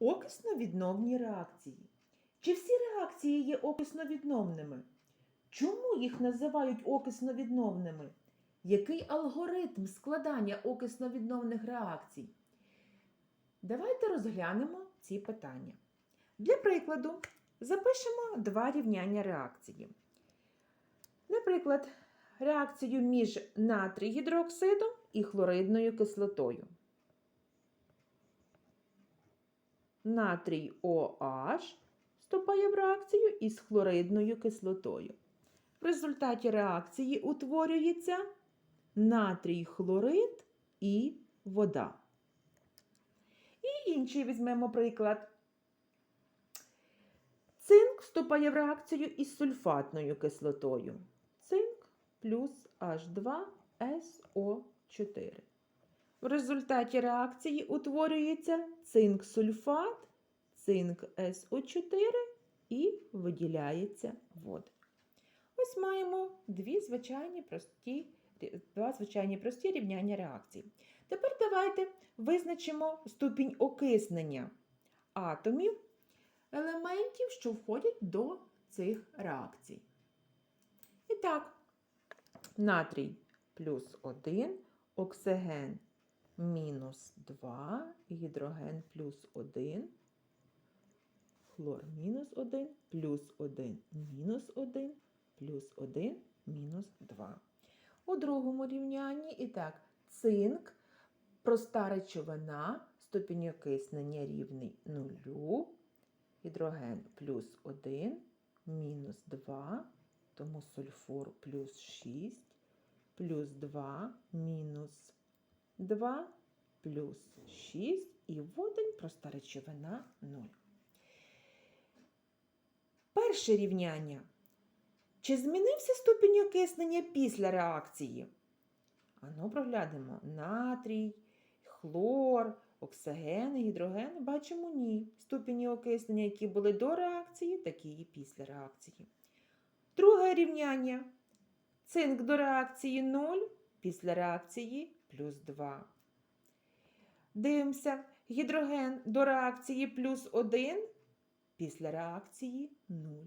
Окисно-відновні реакції. Чи всі реакції є окисно-відновними? Чому їх називають окисно-відновними? Який алгоритм складання окисно-відновних реакцій? Давайте розглянемо ці питання. Для прикладу, запишемо два рівняння реакції. Наприклад, реакцію між натрій гідроксидом і хлоридною кислотою. Натрій OH вступає в реакцію із хлоридною кислотою. В результаті реакції утворюється натрій хлорид і вода. І інший візьмемо приклад. Цинк вступає в реакцію із сульфатною кислотою. Цинк плюс H2SO4. В результаті реакції утворюється цинк-сульфат, цинк СО4 і виділяється вода. Ось маємо дві звичайні прості, два звичайні прості рівняння реакцій. Тепер давайте визначимо ступінь окиснення атомів елементів, що входять до цих реакцій. І так, натрій плюс 1, оксиген мінус 2, гідроген плюс 1, хлор мінус 1, плюс 1, мінус 1, плюс 1, мінус 2. У другому рівнянні і так, цинк, проста речовина, ступінь окиснення рівний 0, гідроген плюс 1, мінус 2, тому сульфур плюс 6, плюс 2, мінус 2, плюс 6 і водень проста речовина 0. Перше рівняння. Чи змінився ступінь окиснення після реакції? Ану, проглянемо. Натрій, хлор, оксиген, гідроген. Бачимо ні. Ступені окиснення, які були до реакції, такі і після реакції. Друге рівняння. Цинк до реакції 0, після реакції плюс 2. Дивимося. Гідроген до реакції плюс 1, після реакції 0.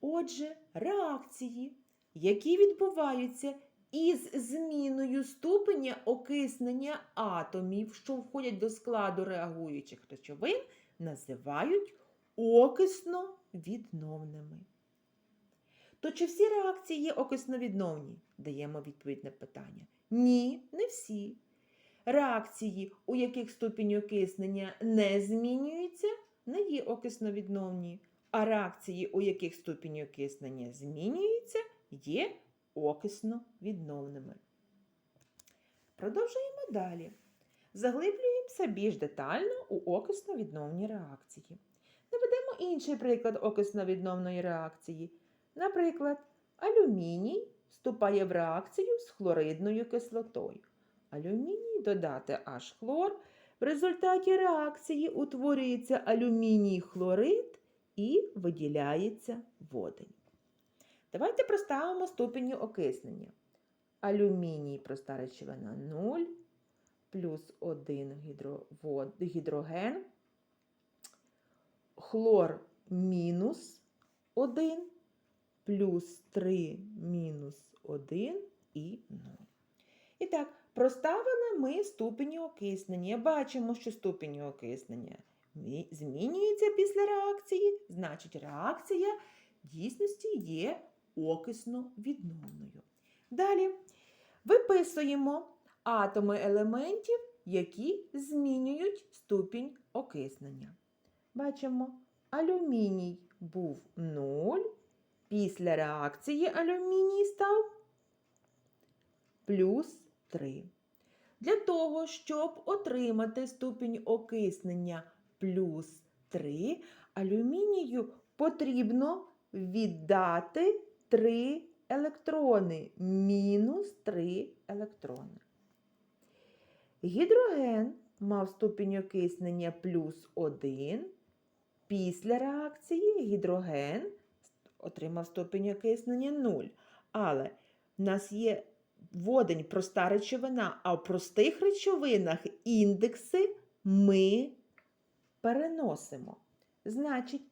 Отже, реакції, які відбуваються із зміною ступеня окиснення атомів, що входять до складу реагуючих речовин, називають окисно-відновними. То чи всі реакції є окисновідновні? Даємо відповідь на питання. Ні, не всі. Реакції, у яких ступінь окиснення не змінюється, не є окисновідновні а реакції, у яких ступінь окиснення змінюється, є окисно-відновними. Продовжуємо далі. Заглиблюємося більш детально у окисно-відновні реакції. Наведемо інший приклад окисно-відновної реакції. Наприклад, алюміній вступає в реакцію з хлоридною кислотою. Алюміній додати аж хлор. В результаті реакції утворюється алюміній хлорид і виділяється водень. Давайте проставимо ступені окиснення. Алюміній проста речовина 0, плюс 1 гідровод, гідроген, хлор мінус 1, плюс 3 мінус 1 і 0. І так, проставили ми ступені окиснення. Бачимо, що ступені окиснення змінюється після реакції, значить реакція дійсності є окисно-відновною. Далі виписуємо атоми елементів, які змінюють ступінь окиснення. Бачимо, алюміній був 0, після реакції алюміній став плюс 3. Для того, щоб отримати ступінь окиснення плюс 3, алюмінію потрібно віддати 3 електрони, мінус 3 електрони. Гідроген мав ступінь окиснення плюс 1. Після реакції гідроген отримав ступінь окиснення 0. Але в нас є водень проста речовина, а в простих речовинах індекси ми переносимо. Значить,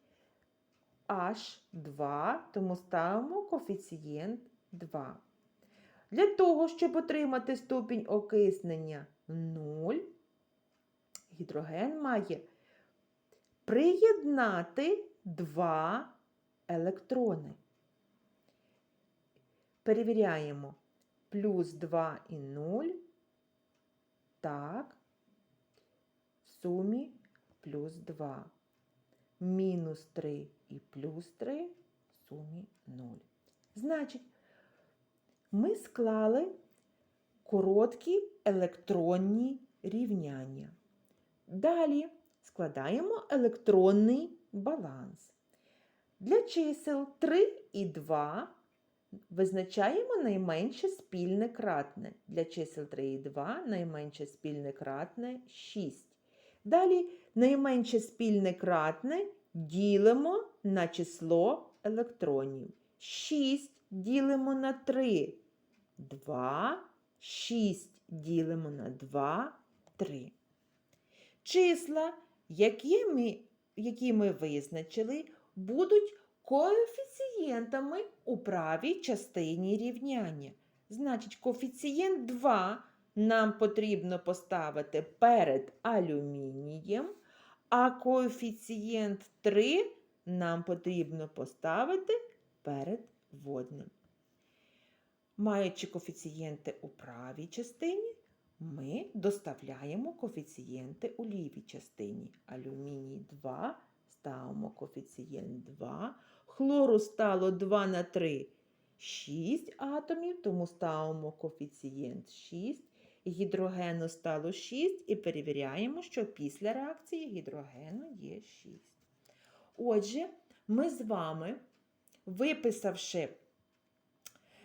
H2, тому ставимо коефіцієнт 2. Для того, щоб отримати ступінь окиснення 0, гідроген має приєднати два електрони. Перевіряємо плюс 2 і 0. Так. В сумі плюс 2. Мінус 3 і плюс 3 в сумі 0. Значить, ми склали короткі електронні рівняння. Далі складаємо електронний баланс. Для чисел 3 і 2 визначаємо найменше спільне кратне. Для чисел 3 і 2 найменше спільне кратне 6. Далі найменше спільне кратне ділимо на число електронів. 6 ділимо на 3. 2, 6 ділимо на 2, 3. Числа, які ми, які ми визначили, будуть коефіцієнтами у правій частині рівняння. Значить, коефіцієнт 2 нам потрібно поставити перед алюмінієм, а коефіцієнт 3 нам потрібно поставити перед водним. Маючи коефіцієнти у правій частині, ми доставляємо коефіцієнти у лівій частині. Алюміній 2, ставимо коефіцієнт 2. Хлору стало 2 на 3, 6 атомів, тому ставимо коефіцієнт 6. Гідрогену стало 6 і перевіряємо, що після реакції гідрогену є 6. Отже, ми з вами, виписавши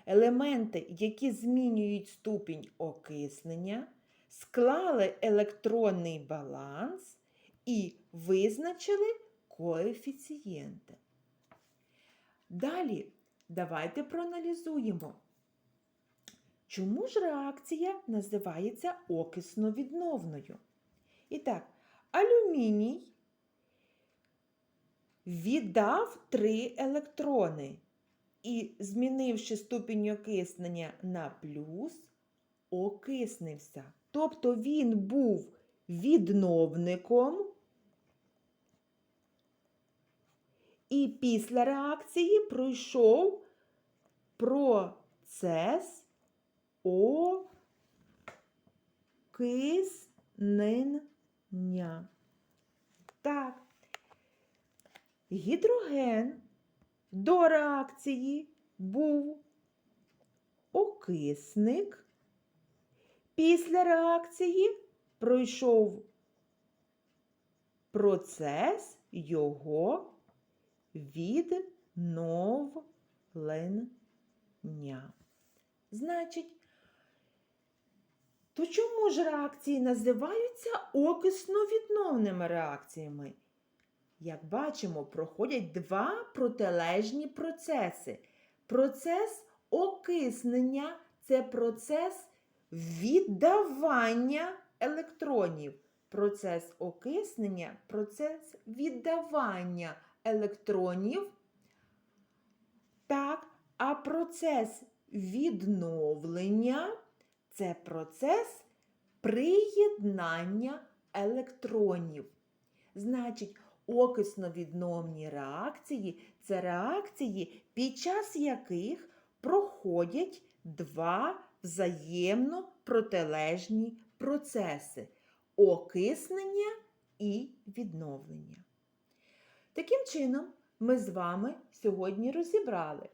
елементи, які змінюють ступінь окиснення, склали електронний баланс і визначили коефіцієнти. Далі давайте проаналізуємо, чому ж реакція називається окисно-відновною. І так, алюміній віддав три електрони і, змінивши ступінь окиснення на плюс, окиснився. Тобто він був відновником. І після реакції пройшов процес окиснення. Так, гідроген до реакції був окисник. Після реакції пройшов процес його відновлення. Значить, то чому ж реакції називаються окисно-відновними реакціями? Як бачимо, проходять два протилежні процеси. Процес окиснення це процес віддавання електронів. Процес окиснення процес віддавання електронів. Так, а процес відновлення це процес приєднання електронів. Значить, окисно-відновні реакції це реакції, під час яких проходять два взаємно протилежні процеси окиснення і відновлення. Таким чином, ми з вами сьогодні розібрали,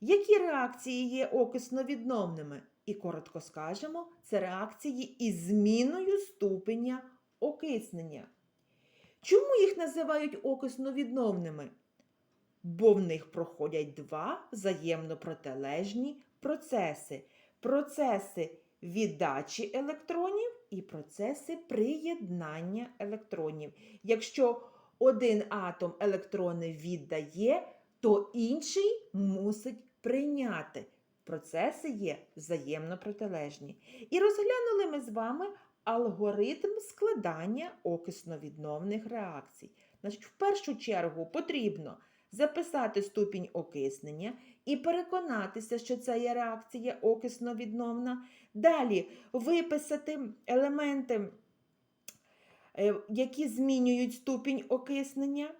які реакції є окисно-відновними, і коротко скажемо, це реакції із зміною ступеня окиснення. Чому їх називають окисно-відновними? Бо в них проходять два взаємно протилежні процеси. Процеси віддачі електронів і процеси приєднання електронів. Якщо один атом електрони віддає, то інший мусить прийняти. Процеси є взаємно протилежні. І розглянули ми з вами алгоритм складання окисно-відновних реакцій. Значить, в першу чергу потрібно записати ступінь окиснення і переконатися, що це є реакція окисно-відновна. Далі виписати елементи, які змінюють ступінь окиснення,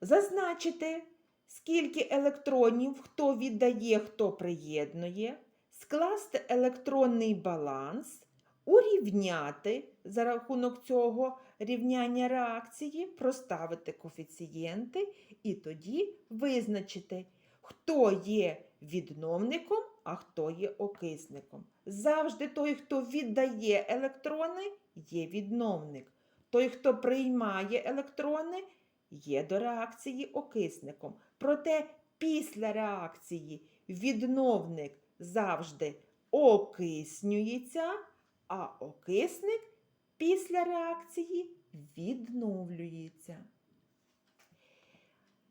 зазначити, скільки електронів хто віддає, хто приєднує, скласти електронний баланс, урівняти за рахунок цього рівняння реакції, проставити коефіцієнти і тоді визначити, хто є відновником, а хто є окисником. Завжди той, хто віддає електрони, є відновник. Той, хто приймає електрони, є до реакції окисником. Проте після реакції відновник завжди окиснюється, а окисник після реакції відновлюється.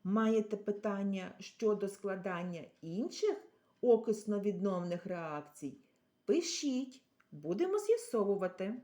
Маєте питання щодо складання інших окисно-відновних реакцій? Пишіть, будемо з'ясовувати.